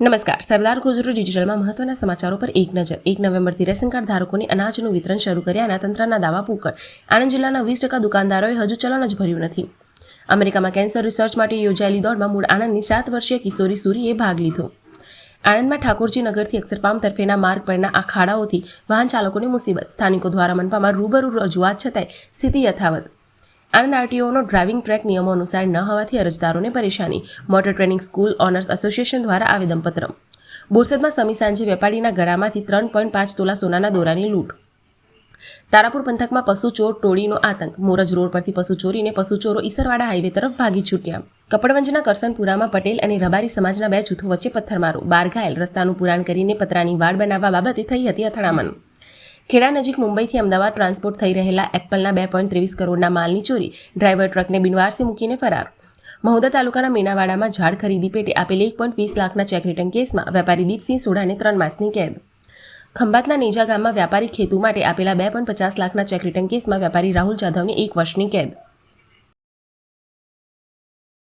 નમસ્કાર. સરદાર ગુજરો ડિજિટલમાં મહત્વના સમાચારો પર એક નજર. એક નવેમ્બરથી રેશન કાર્ડ ધારકોને અનાજનું વિતરણ શરૂ કર્યાના તંત્રના દાવા પુકળ. આણંદ જિલ્લાના વીસ ટકા દુકાનદારોએ હજુ ચલણ જ ભર્યું નથી. અમેરિકામાં કેન્સર રિસર્ચ માટે યોજાયેલી દોડમાં મૂળ આણંદની સાત વર્ષીય કિશોરી સુરીએ ભાગ લીધો. આણંદમાં ઠાકોરજી નગરથી અક્ષરપામ તરફેના માર્ગ પરના આ ખાડાઓથી વાહન ચાલકોની મુસીબત. સ્થાનિકો દ્વારા મનપામાં રૂબરૂ રજૂઆત છતાંય સ્થિતિ યથાવત. આણંદ આરટીઓનો ડ્રાઇવિંગ ટ્રેક નિયમો અનુસાર ન હોવાથી અરજદારોને પરેશાની. Motor training school owners association દ્વારા આવેદનપત્ર. બોરસદમાં સમી સાંજે વેપારીના ગળામાંથી ત્રણ પોઈન્ટ પાંચ તોલા સોનાના દોરાની લૂંટ. તારાપુર પંથકમાં પશુ ચોર ટોળીનો આતંક. મોરજ રોડ પરથી પશુ ચોરીને પશુ ચોરો ઈસરવાડા હાઈવે તરફ ભાગી છૂટ્યા. કપડવંજના કરસનપુરામાં પટેલ અને રબારી સમાજના બે જૂથો વચ્ચે પથ્થરમારો. બાર ઘાયલ. રસ્તાનું પુરાણ કરીને પતરાની વાડ બનાવવા બાબતે થઈ હતી અથડામણ. ખેડા નજીક મુંબઈથી અમદાવાદ ટ્રાન્સપોર્ટ થઈ રહેલા એપલના બે પોઈન્ટ ત્રેવીસ કરોડના માલની ચોરી. ડ્રાઈવર ટ્રકને બિનવારસી મૂકીને ફરાર. મહુદા તાલુકાના મીનાવાડામાં ઝાડ ખરીદી પેટે આપેલ એક પોઈન્ટ વીસ લાખના ચેક રિટર્ન કેસમાં વેપારી દીપસિંહ સોઢાને ત્રણ માસની કેદ. ખંભાતના નેજા ગામમાં વ્યાપારી ખેતુ માટે આપેલા બે પોઈન્ટ પચાસ લાખના ચેક રિટર્ન કેસમાં વેપારી રાહુલ જાધવને એક વર્ષની કેદ.